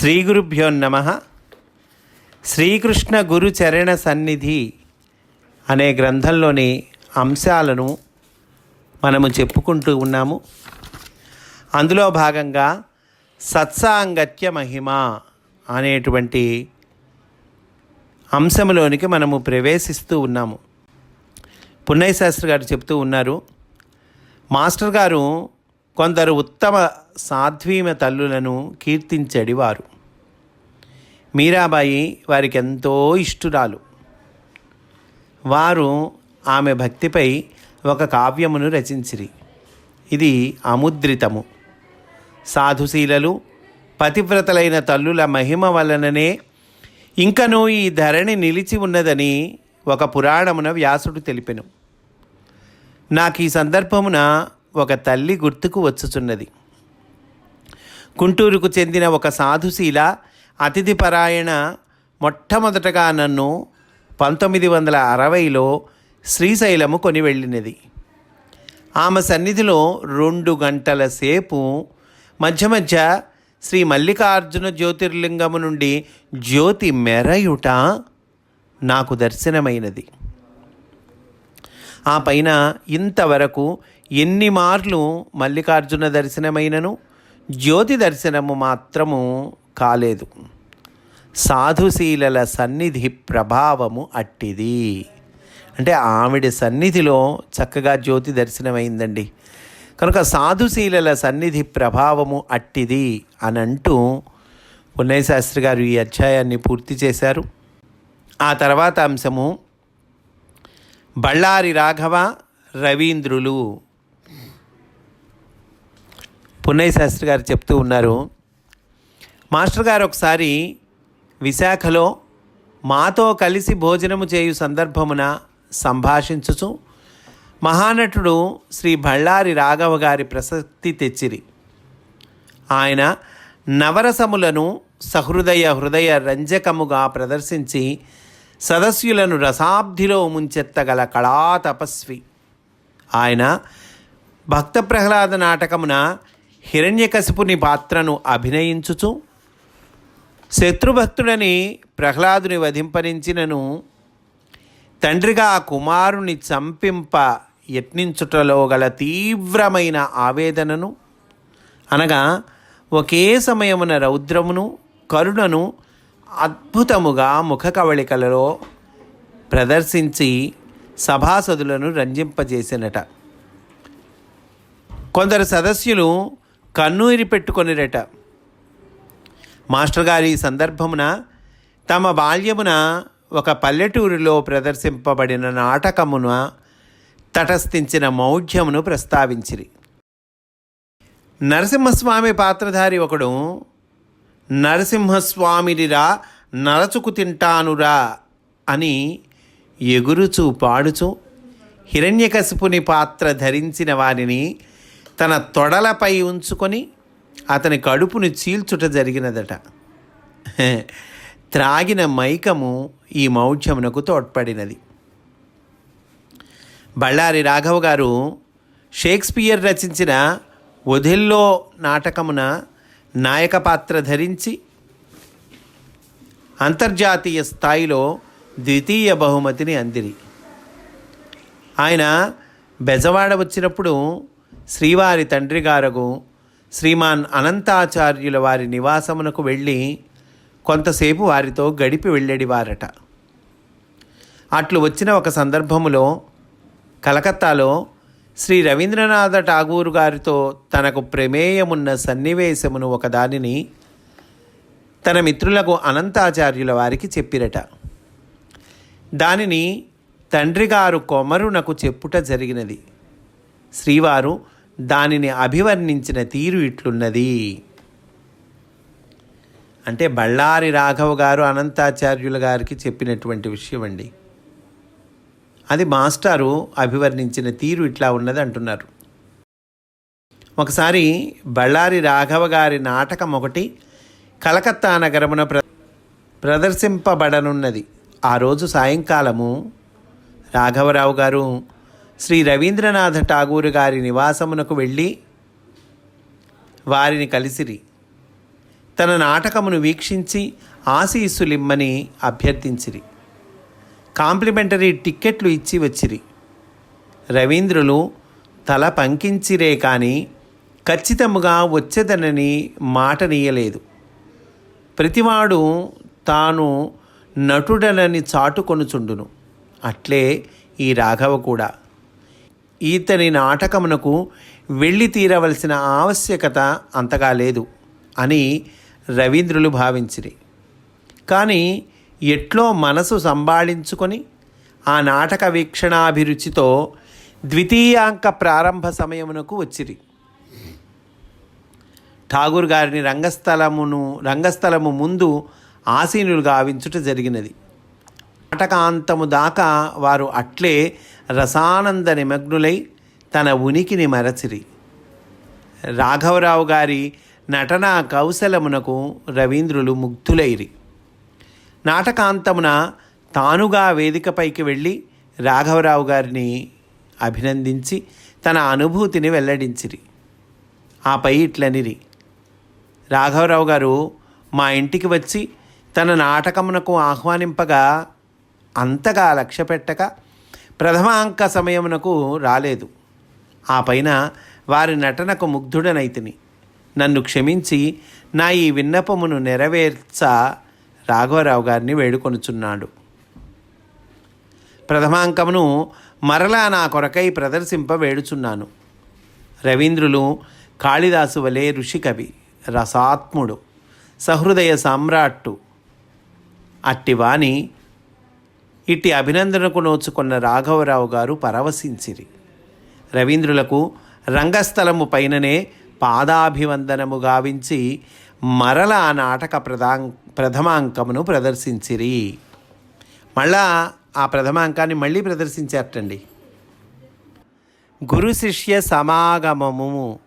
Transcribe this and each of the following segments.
శ్రీ గురుభ్యో నమ. శ్రీకృష్ణ గురు చరణ సన్నిధి అనే గ్రంథంలోని అంశాలను మనము చెప్పుకుంటూ ఉన్నాము. అందులో భాగంగా సత్సాంగత్య మహిమ అనేటువంటి అంశంలోనికి మనము ప్రవేశిస్తూ ఉన్నాము. పున్నయ్య శాస్త్రి గారు చెప్తూ ఉన్నారు మాస్టర్ గారు కొందరు ఉత్తమ సాధ్వీమ తల్లులను కీర్తించడివారు. మీరాబాయి వారికి ఎంతో ఇష్టురాలు. వారు ఆమె భక్తిపై ఒక కావ్యమును రచించిరి. ఇది అముద్రితము. సాధుశీలలు పతివ్రతలైన తల్లుల మహిమ వలననే ఇంకనూ ఈ ధరణి నిలిచి ఉన్నదని ఒక పురాణమున వ్యాసుడు తెలిపెను. నాకు ఈ సందర్భమున ఒక తల్లి గుర్తుకు వచ్చుచున్నది. గుంటూరుకు చెందిన ఒక సాధుశీల అతిథి పరాయణ మొట్టమొదటగా నన్ను పంతొమ్మిది వందల అరవైలో శ్రీశైలము కొని వెళ్ళినది. ఆమె సన్నిధిలో రెండు గంటల సేపు మధ్య మధ్య శ్రీ మల్లికార్జున జ్యోతిర్లింగము నుండి జ్యోతి మెరయుట నాకు దర్శనమైనది. ఆ పైన ఇంతవరకు ఎన్ని మార్లు మల్లికార్జున దర్శనమైనను జ్యోతి దర్శనము మాత్రము కాలేదు. సాధుశీలల సన్నిధి ప్రభావము అట్టిది. అంటే ఆవిడ సన్నిధిలో చక్కగా జ్యోతి దర్శనమైందండి. కనుక సాధుశీలల సన్నిధి ప్రభావము అట్టిది అని అంటూ పున్నయ్య శాస్త్రి గారు ఈ అధ్యాయాన్ని పూర్తి చేశారు. ఆ తర్వాత అంశము బళ్ళారి రాఘవ రవీంద్రులు. పున్నయ్య శాస్త్రి గారు చెప్తూ ఉన్నారు మాస్టర్ గారు ఒకసారి విశాఖలో మాతో కలిసి భోజనము చేయు సందర్భమున సంభాషించుచు మహానటుడు శ్రీ భళ్ళారి రాఘవ గారి ప్రసక్తి తెచ్చిరి. ఆయన నవరసములను సహృదయ హృదయ రంజకముగా ప్రదర్శించి సదస్యులను రసాబ్దిలో ముంచెత్తగల కళా తపస్వి. ఆయన భక్త ప్రహ్లాద నాటకమున హిరణ్యకశిపుని పాత్రను అభినయించుచు శత్రుభక్తుడని ప్రహ్లాదుని వధింపరించినను తండ్రిగా ఆ కుమారుని చంపింప యత్నించుటలో గల తీవ్రమైన ఆవేదనను అనగా ఒకే సమయమున రౌద్రమును కరుణను అద్భుతముగా ముఖ కవళికలలో ప్రదర్శించి సభాసదులను రంజింపజేసినట. కొందరు సదస్యులు కన్నూరి పెట్టుకొనిరట. మాస్టర్ గారి ఈ సందర్భమున తమ బాల్యమున ఒక పల్లెటూరిలో ప్రదర్శింపబడిన నాటకమున తటస్థించిన మౌఢ్యమును ప్రస్తావించిరి. నరసింహస్వామి పాత్రధారి ఒకడు నరసింహస్వామినిరా నరచుకు తింటానురా అని ఎగురుచూ పాడుచూ హిరణ్యకశిపుని పాత్ర ధరించిన వారిని తన తొడలపై ఉంచుకొని అతని కడుపుని చీల్చుట జరిగినదట. త్రాగిన మైకము ఈ మౌఢ్యమునకు తోడ్పడినది. బళ్ళారి రాఘవ గారు షేక్స్పియర్ రచించిన ఒధెల్లో నాటకమున నాయక పాత్ర ధరించి అంతర్జాతీయ స్థాయిలో ద్వితీయ బహుమతిని అందిరి. ఆయన బెజవాడ వచ్చినప్పుడు శ్రీవారి తండ్రి గారగు శ్రీమాన్ అనంతాచార్యుల వారి నివాసమునకు వెళ్ళి కొంతసేపు వారితో గడిపి వెళ్ళేడివారట. అట్లు వచ్చిన ఒక సందర్భములో కలకత్తాలో శ్రీ రవీంద్రనాథ ఠాగూర్ గారితో తనకు ప్రమేయమున్న సన్నివేశమును ఒకదానిని తన మిత్రులకు అనంతాచార్యుల వారికి చెప్పిరట. దానిని తండ్రిగారు కొమరునకు చెప్పుట జరిగినది. శ్రీవారు దానిని అభివర్ణించిన తీరు ఇట్లున్నది. అంటే బళ్ళారి రాఘవ గారు అనంతాచార్యుల గారికి చెప్పినటువంటి విషయం అండి అది మాస్టారు అభివర్ణించిన తీరు ఇట్లా ఉన్నది అంటున్నారు. ఒకసారి బళ్ళారి రాఘవ గారి నాటకం ఒకటి కలకత్తా నగరమున ప్ర ప్రదర్శింపబడనున్నది. ఆ రోజు సాయంకాలము రాఘవరావు గారు శ్రీ రవీంద్రనాథ ఠాగూర్ గారి నివాసమునకు వెళ్ళి వారిని కలిసిరి. తన నాటకమును వీక్షించి ఆశీస్సులిమ్మని అభ్యర్థించిరి. కాంప్లిమెంటరీ టిక్కెట్లు ఇచ్చి వచ్చిరి. రవీంద్రులు తల పంకించిరే కానీ ఖచ్చితముగా వచ్చేదనని మాటనీయలేదు ప్రతివాడు తాను నటుడనని చాటుకొనుచుండును. అట్లే ఈ రాఘవ కూడా. ఈతని నాటకమునకు వెళ్ళి తీరవలసిన ఆవశ్యకత అంతగా లేదు అని రవీంద్రులు భావించిరి. కానీ ఎట్లో మనసు సంభాళించుకొని ఆ నాటక వీక్షణాభిరుచితో ద్వితీయాంక ప్రారంభ సమయమునకు వచ్చిరి. ఠాగూర్ గారిని రంగస్థలమును రంగస్థలము ముందు ఆసీనులు గావించుట జరిగినది. నాటకాంతము దాకా వారు అట్లే రసానంద నిమగ్నులై తన ఉనికిని మరచిరి. రాఘవరావు గారి నటనా కౌశలమునకు రవీంద్రులు ముగ్ధులైరి. నాటకాంతమున తానుగా వేదికపైకి వెళ్ళి రాఘవరావు గారిని అభినందించి తన అనుభూతిని వెల్లడించిరి. ఆపై ఇట్లనిరి. రాఘవరావు గారు మా ఇంటికి వచ్చి తన నాటకమునకు ఆహ్వానింపగా అంతగా లక్ష్య పెట్టక ప్రథమాంక సమయమునకు రాలేదు. ఆ పైన వారి నటనకు ముగ్ధుడనైతిని. నన్ను క్షమించి నా ఈ విన్నపమును నెరవేర్చ రాఘవరావు గారిని వేడుకొనుచున్నాడు. ప్రథమాంకమును మరలా నా కొరకై ప్రదర్శింప వేడుచున్నాను. రవీంద్రులు కాళిదాసు వలె ఋషికవి రసాత్ముడు సహృదయ సామ్రాట్టు అట్టివాణి ఇట్టి అభినందనకు నోచుకున్న రాఘవరావు గారు పరవశించిరి. రవీంద్రులకు రంగస్థలము పైననే పాదాభివందనము గావించి మరల ఆ నాటక ప్రధా ప్రథమాంకమును ప్రదర్శించిరి. మళ్ళా ఆ ప్రథమాంకాన్ని మళ్ళీ ప్రదర్శించారటండి. గురు శిష్య సమాగమము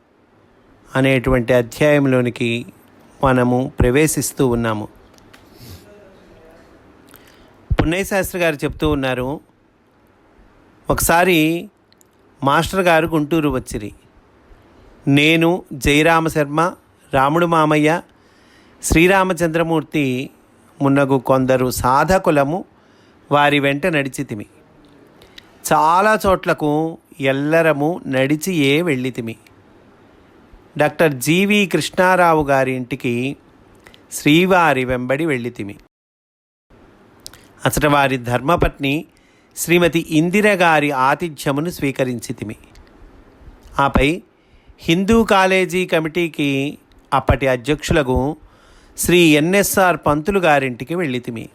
అనేటువంటి అధ్యాయంలోనికి మనము ప్రవేశిస్తూ ఉన్నాము. పున్నయ్య శాస్త్రి గారు చెప్తూ ఉన్నారు ఒకసారి మాస్టర్ గారు గుంటూరు వచ్చిరి. నేను జయరామశర్మ రాముడు మామయ్య శ్రీరామచంద్రమూర్తి మున్నగు కొందరు సాధకులము వారి వెంట నడిచితిమి. చాలా చోట్లకు ఎల్లరము నడిచియే వెళ్ళితిమి. డాక్టర్ జీవి కృష్ణారావు గారి ఇంటికి శ్రీవారి వెంబడి వెళ్ళితిమి. అసలు వారి ధర్మపత్ని శ్రీమతి ఇందిరగారి ఆతిథ్యమును స్వీకరించితిమి. ఆపై హిందూ కాలేజీ కమిటీకి అప్పటి అధ్యక్షులకు శ్రీ ఎన్ఎస్ఆర్ పంతులు గారింటికి వెళ్ళితిమి.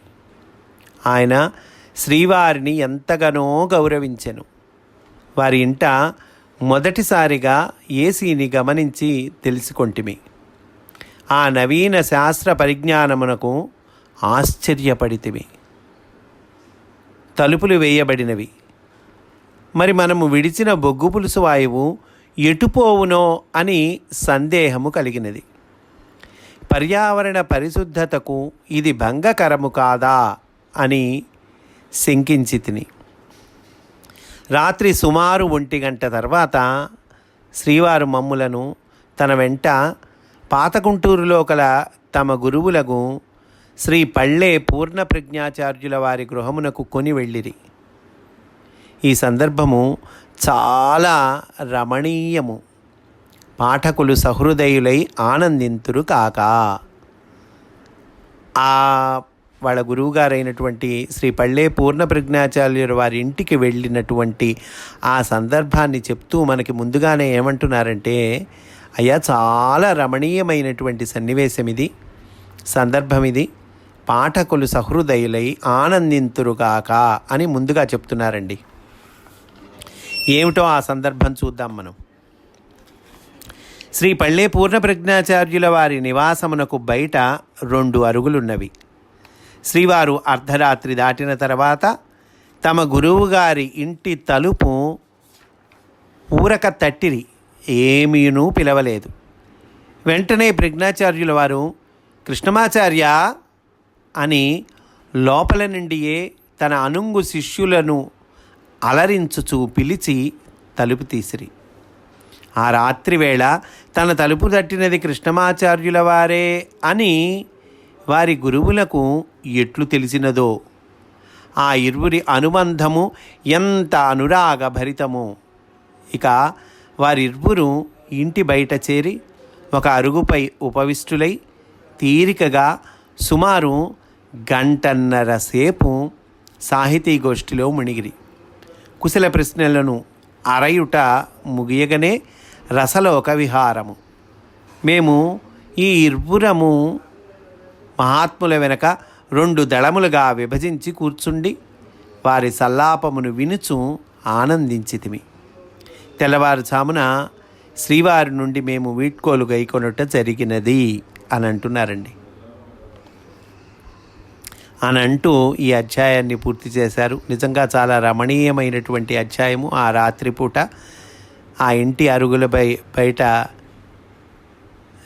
ఆయన శ్రీవారిని ఎంతగానో గౌరవించెను. వారి ఇంట మొదటిసారిగా ఏసీని గమనించి తెలుసుకొంటిమి. ఆ నవీన శాస్త్ర పరిజ్ఞానమునకు ఆశ్చర్యపడితిమి. తలుపులు వేయబడినవి. మరి మనము విడిచిన బొగ్గు పులుసు వాయువు ఎటుపోవునో అని సందేహము కలిగినది. పర్యావరణ పరిశుద్ధతకు ఇది భంగకరము కాదా అని శంకించి తిని. రాత్రి సుమారు ఒంటి గంట తర్వాత శ్రీవారు మమ్ములను తన వెంట పాతగుంటూరులో కల తమ గురువులకు శ్రీ పళ్ళే పూర్ణ ప్రజ్ఞాచార్యుల వారి గృహమునకు కొని వెళ్ళిరి. ఈ సందర్భము చాలా రమణీయము. పాఠకులు సహృదయులై ఆనందింతురు కాక. ఆ వాళ్ళ గురువుగారైనటువంటి శ్రీ పళ్ళే పూర్ణ ప్రజ్ఞాచార్యుల వారి ఇంటికి వెళ్ళినటువంటి ఆ సందర్భాన్ని చెప్తూ మనకి ముందుగానే ఏమంటున్నారంటే అయ్యా చాలా రమణీయమైనటువంటి సన్నివేశం ఇది సందర్భం ఇది పాఠకులు సహృదయులై ఆనందింతురుగాక అని ముందుగా చెప్తున్నారండి. ఏమిటో ఆ సందర్భం చూద్దాం మనం. శ్రీ పళ్ళే పూర్ణ ప్రజ్ఞాచార్యుల వారి నివాసమునకు బయట రెండు అరుగులున్నవి. శ్రీవారు అర్ధరాత్రి దాటిన తర్వాత తమ గురువుగారి ఇంటి తలుపు ఊరక తట్టిరి ఏమీనూ పిలవలేదు. వెంటనే ప్రజ్ఞాచార్యుల వారు కృష్ణమాచార్య అని లోపల నుండియే తన అనుంగు శిష్యులను అలరించుచు పిలిచి తలుపు తీసిరి. ఆ రాత్రి వేళ తన తలుపు తట్టినది కృష్ణమాచార్యుల వారే అని వారి గురువులకు ఎట్లు తెలిసినదో ఆ ఇరువురి అనుబంధము ఎంత అనురాగభరితము. ఇక వారిరువురు ఇంటి బయట చేరి ఒక అరుగుపై ఉపవిష్టులై తీరికగా సుమారు గంటన్నర సేపు సాహితీ గోష్ఠిలో మునిగిరి. కుశల ప్రశ్నలను అరయుట ముగియగనే రసలోక విహారము. మేము ఈ ఇర్వురము మహాత్ముల వెనక రెండు దళములుగా విభజించి కూర్చుండి వారి సల్లాపమును వినుచు ఆనందించితిమి. తెల్లవారుజామున శ్రీవారి నుండి మేము వీడ్కోలు గైకొనుట జరిగినది అని అంటున్నారండి అని అంటూ ఈ అధ్యాయాన్ని పూర్తి చేశారు. నిజంగా చాలా రమణీయమైనటువంటి అధ్యాయము. ఆ రాత్రిపూట ఆ ఇంటి అరుగుల బై బయట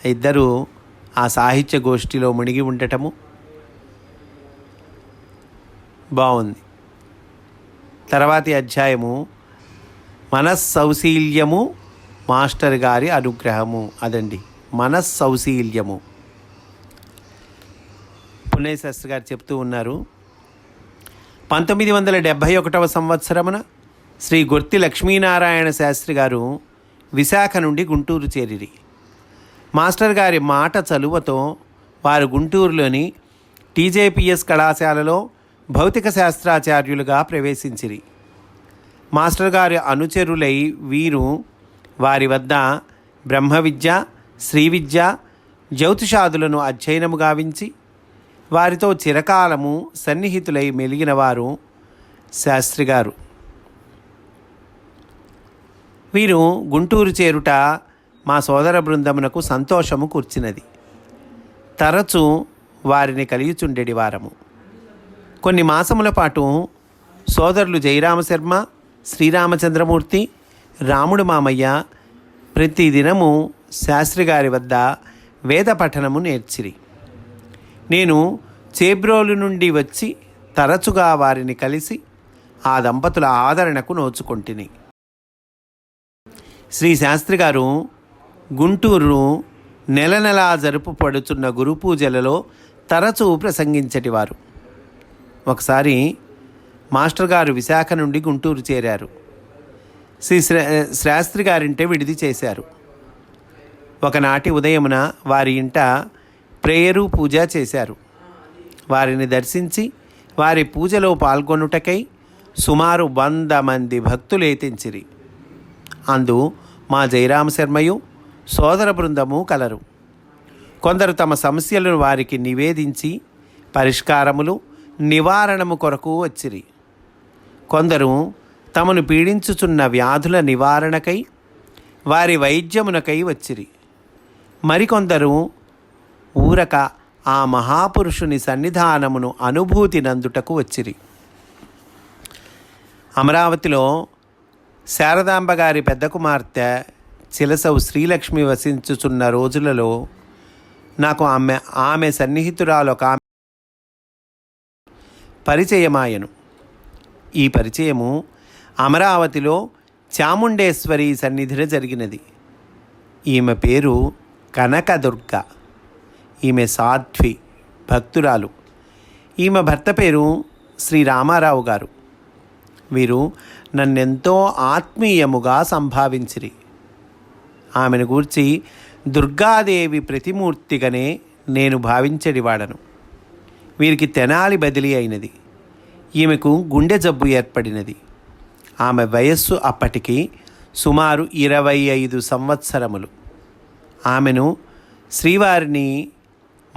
ఇద్దరు ఆ సాహిత్య గోష్ఠిలో మునిగి ఉండటము బాగుంది తర్వాతి అధ్యాయము మనస్సౌశీల్యము మాస్టర్ గారి అనుగ్రహము. అదండి మనస్సౌశీల్యము. పున్నయ్య శాస్త్రి గారు చెప్తూ ఉన్నారు. పంతొమ్మిది వందల డెబ్భై ఒకటవ సంవత్సరమున శ్రీ గుర్తి లక్ష్మీనారాయణ శాస్త్రి గారు విశాఖ నుండి గుంటూరు చేరిరి. మాస్టర్ గారి మాట చలువతో వారు గుంటూరులోని టీజేపీఎస్ కళాశాలలో భౌతిక శాస్త్రాచార్యులుగా ప్రవేశించిరి. మాస్టర్ గారి అనుచరులై వీరు వారి వద్ద బ్రహ్మ విద్య శ్రీ విద్య జ్యోతిషాదులను అధ్యయనము గావించి వారితో చిరకాలము సన్నిహితులై మెలిగిన వారు శాస్త్రి గారు వీరు గుంటూరు చేరుట మా సోదర బృందమునకు సంతోషము కూర్చినది. తరచు వారిని కలియుచుండెడి వారము. కొన్ని మాసముల పాటు సోదరులు జయరామశర్మ శ్రీరామచంద్రమూర్తి రాముడు మామయ్య ప్రతిదినము శాస్త్రి గారి వద్ద వేద పఠనము నేర్చిరి. నేను చేబ్రోలు నుండి వచ్చి తరచుగా వారిని కలిసి ఆ దంపతుల ఆదరణకు నోచుకొంటిని. శ్రీ శాస్త్రి గారు గుంటూరు నెల నెలా జరుపుపడుచున్న గురు పూజలలో తరచూ ప్రసంగించటివారు ఒకసారి మాస్టర్ గారు విశాఖ నుండి గుంటూరు చేరారు. శ్రీ శ్రా- శాస్త్రి గారింటే విడిది చేశారు. ఒకనాటి ఉదయమున వారి ఇంట ప్రేయరు పూజ చేశారు. వారిని దర్శించి వారి పూజలో పాల్గొనుటకై సుమారు వంద మంది భక్తులేతించిరి అందు మా జయరామ శర్మయు సోదర బృందము కలరు. కొందరు తమ సమస్యలను వారికి నివేదించి పరిష్కారములు నివారణము కొరకు వచ్చిరి. కొందరు తమను పీడించుచున్న వ్యాధుల నివారణకై వారి వైద్యమునకై వచ్చిరి. మరికొందరు ఊరక ఆ మహాపురుషుని సన్నిధానమును అనుభూతి నందుటకు వచ్చిరి. అమరావతిలో శారదాంబ గారి పెద్ద కుమార్తె చిలసవు శ్రీలక్ష్మి వసించుచున్న రోజులలో నాకు ఆమె ఆమె సన్నిహితురాలు ఒక ఆమె పరిచయమాయను. ఈ పరిచయము అమరావతిలో చాముండేశ్వరి సన్నిధిలో జరిగినది. ఈమె పేరు కనకదుర్గ. ఈమె సాధ్వి భక్తురాలు. ఈమె భర్త పేరు శ్రీ రామారావు గారు. వీరు నన్నెంతో ఆత్మీయముగా సంభావించిరి. ఆమెను గూర్చి దుర్గాదేవి ప్రతిమూర్తిగానే నేను భావించడివాడను. వీరికి తెనాలి బదిలీ అయినది. ఈమెకు గుండె జబ్బు ఏర్పడినది. ఆమె వయస్సు అప్పటికి సుమారు ఇరవై ఐదు సంవత్సరములు. ఆమెను శ్రీవారిని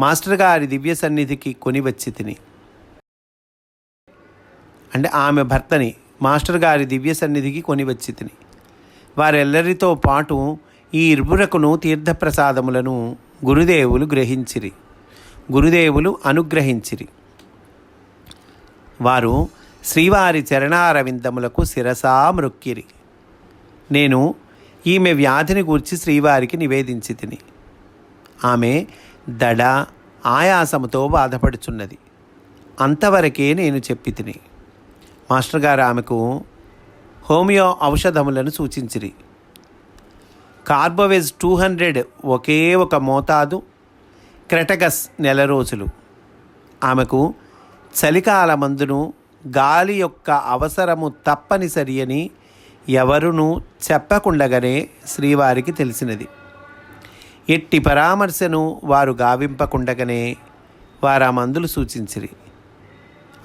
మాస్టర్ గారి దివ్య సన్నిధికి కొనివచ్చి తిని. అంటే ఆమె భర్తని మాస్టర్ గారి దివ్య సన్నిధికి కొనివచ్చి తిని. వారెల్లరితో పాటు ఈ ఇరువురకును తీర్థప్రసాదములను గురుదేవులు గ్రహించిరి. గురుదేవులు అనుగ్రహించిరి. వారు శ్రీవారి చరణారవిందములకు శిరసా మృక్కిరి. నేను ఈమె వ్యాధిని గూర్చి శ్రీవారికి నివేదించి తిని. ఆమె దడ ఆయాసముతో బాధపడుచున్నది. అంతవరకే నేను చెప్పి తిని మాస్టర్ గారు ఆమెకు హోమియో ఔషధములను సూచించిరి. కార్బోవేజ్ టూ హండ్రెడ్ ఒకే ఒక మోతాదు క్రెటగస్ నెల రోజులు. ఆమెకు చలికాల మందును గాలి యొక్క అవసరము తప్పనిసరి అని ఎవరునూ చెప్పకుండగానే శ్రీవారికి తెలిసినది. ఎట్టి పరామర్శను వారు గావింపకుండగనే వారా మందులు సూచించిరి.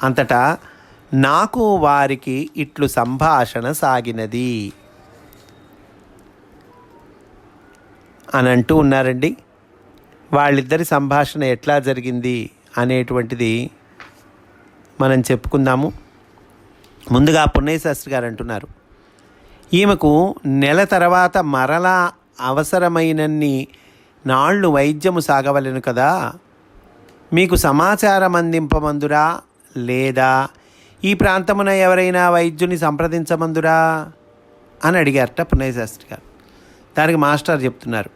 అంతటా నాకు వారికి ఇట్లు సంభాషణ సాగినది. అని అంటూ ఉన్నారండి వాళ్ళిద్దరి సంభాషణ ఎట్లా జరిగింది అనేటువంటిది మనం చెప్పుకుందాము. ముందుగా పున్నయ్య గారు అంటున్నారు ఈమెకు నెల తర్వాత మరలా అవసరమైనన్ని నాళ్ళు వైద్యము సాగవలెను కదా. మీకు సమాచారం అందింపమందురా లేదా ఈ ప్రాంతమున ఎవరైనా వైద్యుని సంప్రదించమందురా? అని అడిగారట పున్నయ్య శాస్త్రి గారు. దానికి మాస్టర్ చెప్తున్నారు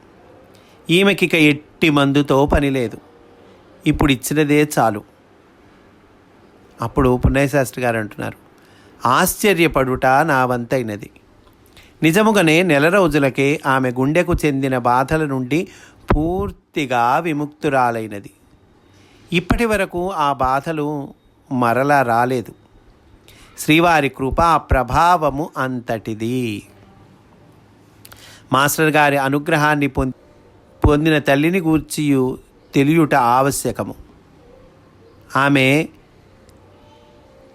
ఈమెకి ఇక ఎట్టి మందుతో పని లేదు. ఇప్పుడు ఇచ్చినదే చాలు. అప్పుడు పున్నయ్య శాస్త్రి గారు అంటున్నారు ఆశ్చర్యపడుట నా వంతైనది. నిజముగానే నెల రోజులకే ఆమె గుండెకు చెందిన బాధల నుండి పూర్తిగా విముక్తురాలైనది. ఇప్పటి వరకు ఆ బాధలు మరలా రాలేదు. శ్రీవారి కృపా ప్రభావము అంతటిది. మాస్టర్ గారి అనుగ్రహాన్ని పొంది పొందిన తల్లిని గూర్చియు తెలియుట ఆవశ్యకము. ఆమె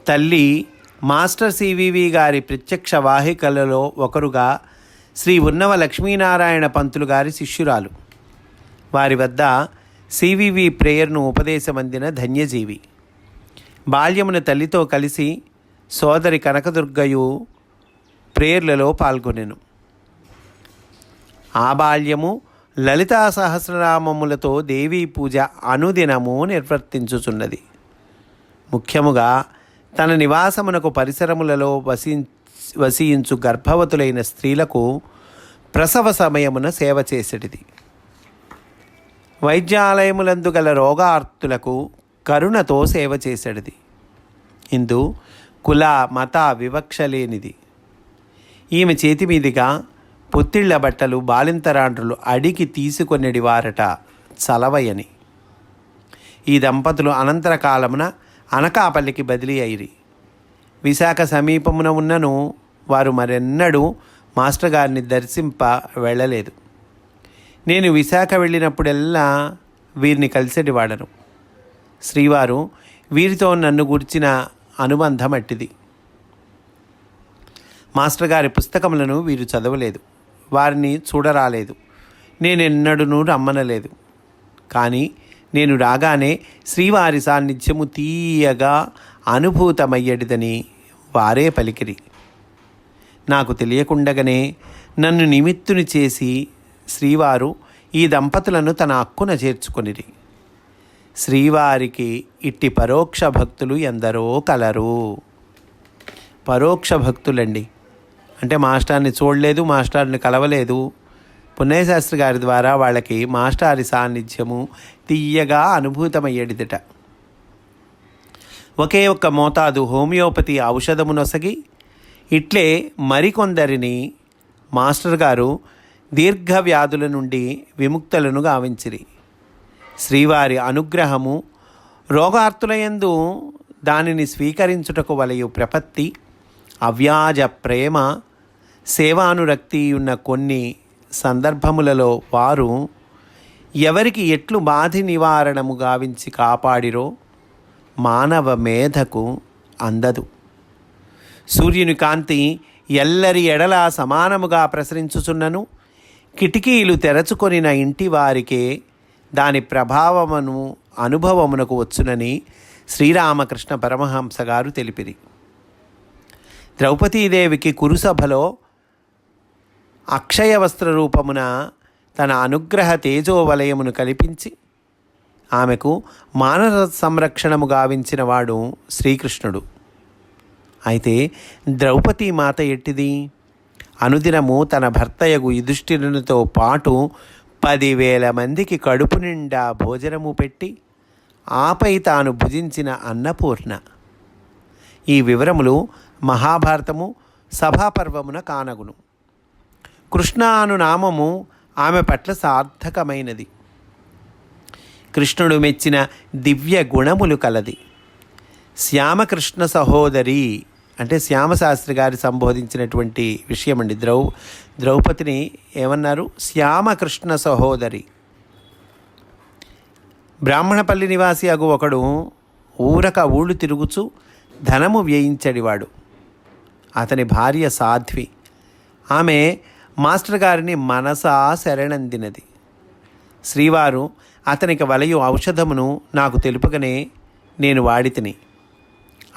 తల్లి మాస్టర్ సివివి గారి ప్రత్యక్ష వాహికలలో ఒకరుగా శ్రీ ఉన్నవ లక్ష్మీనారాయణ పంతులు గారి శిష్యురాలు. వారి వద్ద సివివి ప్రేయర్ను ఉపదేశమందిన ధన్యజీవి. బాల్యమున తల్లితో కలిసి సోదరి కనకదుర్గయు ప్రేయర్లలో పాల్గొనెను. ఆ బాల్యము లలితా సహస్రనామములతో దేవీ పూజ అనుదినము నిర్వర్తించుచున్నది. ముఖ్యముగా తన నివాసమునకు పరిసరములలో వసి వసించు గర్భవతులైన స్త్రీలకు ప్రసవ సమయమున సేవ చేసేటిది వైద్యాలయములందు గల రోగార్తులకు కరుణతో సేవ చేసేటిది ఇందు కుల మత వివక్ష లేనిది. ఈమె చేతి మీదుగా పొత్తిళ్ళ బట్టలు బాలింతరాండ్రులు అడిగి తీసుకొనిడి వారట చలవయని. ఈ దంపతులు అనంతర కాలమున అనకాపల్లికి బదిలీ అయిరి. విశాఖ సమీపమున ఉన్నను వారు మరెన్నడూ మాస్టర్ గారిని దర్శింప వెళ్ళలేదు. నేను విశాఖ వెళ్ళినప్పుడెల్లా వీరిని కలిసేటి వాడను శ్రీవారు వీరితో నన్ను గుర్చిన అనుబంధం అట్టిది. మాస్టర్ గారి పుస్తకములను వీరు చదవలేదు. వారిని చూడరాలేదు. నేను రమ్మనలేదు. కానీ నేను రాగానే శ్రీవారి సాన్నిధ్యము తీయగా అనుభూతమయ్యేటిదని వారే పలికిరి. నాకు తెలియకుండగానే నన్ను నిమిత్తుని చేసి శ్రీవారు ఈ దంపతులను తన హక్కున చేర్చుకునిరి. శ్రీవారికి ఇట్టి పరోక్ష భక్తులు ఎందరో కలరు. పరోక్ష భక్తులండి. అంటే మాస్టర్ని చూడలేదు మాస్టర్ని కలవలేదు. పుణ్యశాస్త్రి గారి ద్వారా వాళ్ళకి మాస్టారి సాన్నిధ్యము తీయగా అనుభూతమయ్యేదిట ఒకే ఒక్క మోతాదు హోమియోపతి ఔషధము నొసగి ఇట్లే మరికొందరిని మాస్టర్ గారు దీర్ఘ వ్యాధుల నుండి విముక్తులను గావించిరి. శ్రీవారి అనుగ్రహము రోగార్తులయందు దానిని స్వీకరించుటకు వలయు ప్రపత్తి అవ్యాజ ప్రేమ సేవానురక్తి ఉన్న కొన్ని సందర్భములలో వారు ఎవరికి ఎట్లు బాధి నివారణము గావించి కాపాడిరో మానవ మేధకు అందదు. సూర్యుని కాంతి ఎల్లరి ఎడల సమానముగా ప్రసరించుచున్నను కిటికీలు తెరచుకొనిన ఇంటి వారికే దాని ప్రభావమును అనుభవమునకు వచ్చునని శ్రీరామకృష్ణ పరమహంస గారు తెలిపిరి. ద్రౌపదీదేవికి కురుసభలో అక్షయ వస్త్ర రూపమున తన అనుగ్రహ తేజోవలయమును కల్పించి ఆమెకు మానవ సంరక్షణము గావించిన వాడు శ్రీకృష్ణుడు. అయితే ద్రౌపది మాత ఎట్టిది? అనుదినము తన భర్తయగు యుధిష్ఠిరునితో పాటు పదివేల మందికి కడుపు నిండా భోజనము పెట్టి ఆపై తాను భుజించిన అన్నపూర్ణ. ఈ వివరములు మహాభారతము సభాపర్వమున కానగును. కృష్ణ అను నామము ఆమె పట్ల సార్థకమైనది. కృష్ణుడు మెచ్చిన దివ్య గుణములు కలది. శ్యామకృష్ణ సహోదరి అంటే శ్యామశాస్త్రి గారి సంబోధించినటువంటి విషయం అండి ద్రౌ ద్రౌపదిని ఏమన్నారు? శ్యామకృష్ణ సహోదరి. బ్రాహ్మణపల్లి నివాసి అగు ఒకడు ఊరక ఊళ్ళు తిరుగుచు ధనము వ్యయించడివాడు. అతని భార్య సాధ్వి. ఆమె మాస్టర్ గారిని మనసా శరణందినది. శ్రీవారు అతనికి వలయు ఔషధమును నాకు తెలుపగనే నేను వాడితిని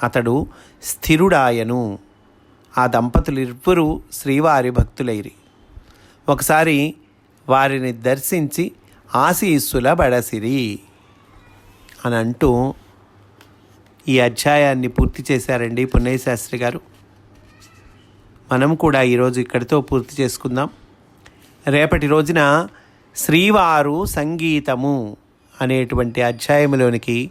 అతడు స్థిరుడాయను. ఆ దంపతులిరువురు శ్రీవారి భక్తులైరి. ఒకసారి వారిని దర్శించి ఆశీస్సుల బడసిరి అని అంటూ ఈ అధ్యాయాన్ని పూర్తి చేశారండి పున్నయ్య శాస్త్రి గారు. మనం కూడా ఈరోజు ఇక్కడితో పూర్తి చేసుకుందాం. రేపటి రోజున శ్రీవారు సంగీతము అనేటువంటి అధ్యాయంలోనికి